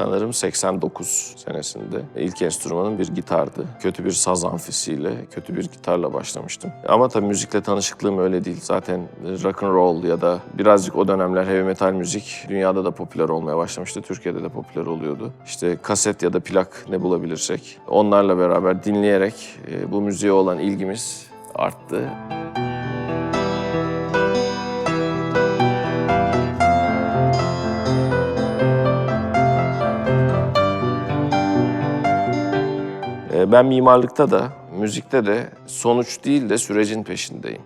sanırım 89 senesinde. İlk enstrümanım bir gitardı. Kötü bir saz amfisiyle, kötü bir gitarla başlamıştım. Ama tabii müzikle tanışıklığım öyle değil. Zaten rock and roll ya da birazcık o dönemler heavy metal müzik dünyada da popüler olmaya başlamıştı. Türkiye'de de popüler oluyordu. İşte kaset ya da plak ne bulabilirsek onlarla beraber dinleyerek e, bu müziğe olan ilgimiz arttı. Ben mimarlıkta da, müzikte de sonuç değil de sürecin peşindeyim.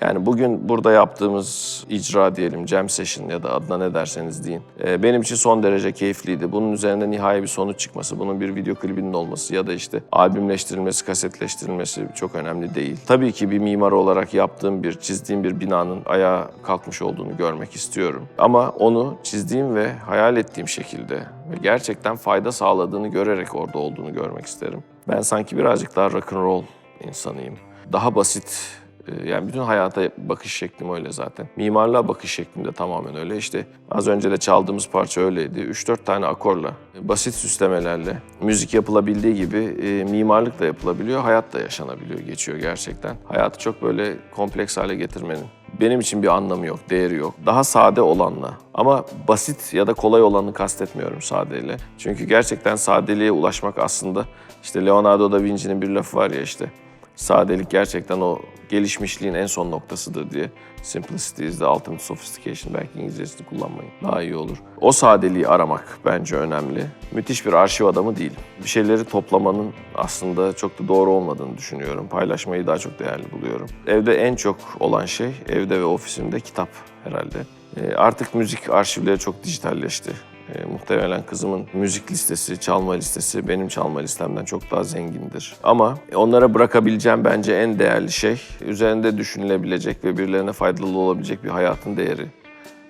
Yani bugün burada yaptığımız icra diyelim, jam session ya da adına ne derseniz deyin. e, Benim için son derece keyifliydi. Bunun üzerinde nihai bir sonuç çıkması, bunun bir video klibinin olması ya da işte albümleştirilmesi, kasetleştirilmesi çok önemli değil. Tabii ki bir mimar olarak yaptığım bir, çizdiğim bir binanın ayağa kalkmış olduğunu görmek istiyorum. Ama onu çizdiğim ve hayal ettiğim şekilde ve gerçekten fayda sağladığını görerek orada olduğunu görmek isterim. Ben sanki birazcık daha rock and roll insanıyım. Daha basit ee, yani bütün hayata bakış şeklim öyle zaten. Mimarlığa bakış şeklim de tamamen öyle. İşte az önce de çaldığımız parça öyleydi. 3-4 tane akorla, basit süslemelerle müzik yapılabildiği gibi e, mimarlık da yapılabiliyor, hayat da yaşanabiliyor, geçiyor gerçekten. Hayatı çok böyle kompleks hale getirmenin benim için bir anlamı yok, değeri yok. Daha sade olanla ama basit ya da kolay olanı kastetmiyorum sadeyle. Çünkü gerçekten sadeliğe ulaşmak aslında işte Leonardo da Vinci'nin bir lafı var ya işte sadelik gerçekten o gelişmişliğin en son noktasıdır diye. Simplicity is the ultimate sophistication. Belki İngilizcesini kullanmayın. Daha iyi olur. O sadeliği aramak bence önemli. Müthiş bir arşiv adamı değilim. Bir şeyleri toplamanın aslında çok da doğru olmadığını düşünüyorum. Paylaşmayı daha çok değerli buluyorum. Evde en çok olan şey, evde ve ofisimde kitap herhalde. E, Artık müzik arşivleri çok dijitalleşti. E, muhtemelen kızımın müzik listesi, çalma listesi benim çalma listemden çok daha zengindir. Ama onlara bırakabileceğim bence en değerli şey üzerinde düşünülebilecek ve birilerine faydalı olabilecek bir hayatın değeri.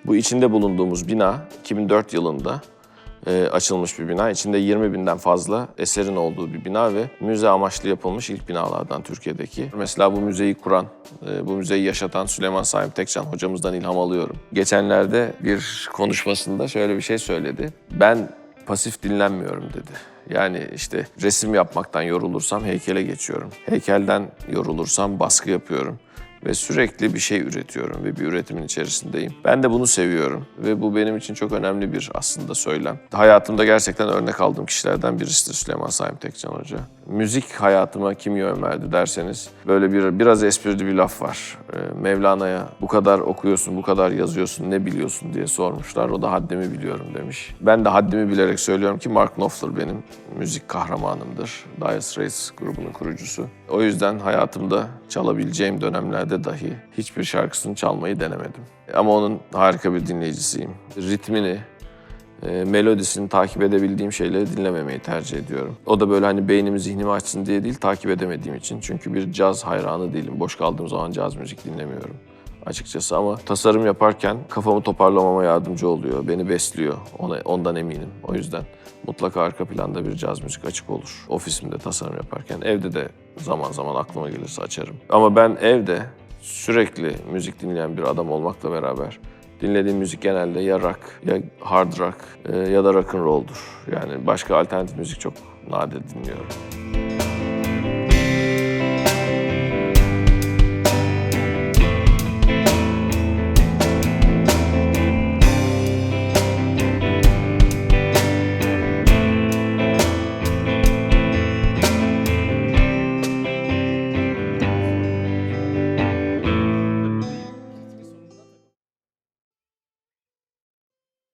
Bu içinde bulunduğumuz bina 2004 yılında e, açılmış bir bina. İçinde 20 binden fazla eserin olduğu bir bina ve müze amaçlı yapılmış ilk binalardan Türkiye'deki. Mesela bu müzeyi kuran, e, bu müzeyi yaşatan Süleyman Saim Tekcan hocamızdan ilham alıyorum. Geçenlerde bir konuşmasında şöyle bir şey söyledi. Ben pasif dinlenmiyorum dedi. Yani işte resim yapmaktan yorulursam heykele geçiyorum. Heykelden yorulursam baskı yapıyorum ve sürekli bir şey üretiyorum ve bir üretimin içerisindeyim. Ben de bunu seviyorum ve bu benim için çok önemli bir aslında söylem. Hayatımda gerçekten örnek aldığım kişilerden birisidir Süleyman Saim Tekcan Hoca. Müzik hayatıma kim yön verdi derseniz böyle bir biraz esprili bir laf var. Ee, Mevlana'ya bu kadar okuyorsun, bu kadar yazıyorsun, ne biliyorsun diye sormuşlar. O da haddimi biliyorum demiş. Ben de haddimi bilerek söylüyorum ki Mark Knopfler benim müzik kahramanımdır. Dire Straits grubunun kurucusu. O yüzden hayatımda çalabileceğim dönemlerde dahi hiçbir şarkısını çalmayı denemedim. Ama onun harika bir dinleyicisiyim. Ritmini, e, melodisini takip edebildiğim şeyleri dinlememeyi tercih ediyorum. O da böyle hani beynimi zihnimi açsın diye değil, takip edemediğim için. Çünkü bir caz hayranı değilim. Boş kaldığım zaman caz müzik dinlemiyorum açıkçası ama tasarım yaparken kafamı toparlamama yardımcı oluyor, beni besliyor. Ona, ondan eminim. O yüzden mutlaka arka planda bir caz müzik açık olur. Ofisimde tasarım yaparken, evde de zaman zaman aklıma gelirse açarım. Ama ben evde sürekli müzik dinleyen bir adam olmakla beraber dinlediğim müzik genelde ya rock, ya hard rock e, ya da rock and roll'dur. Yani başka alternatif müzik çok nadir dinliyorum.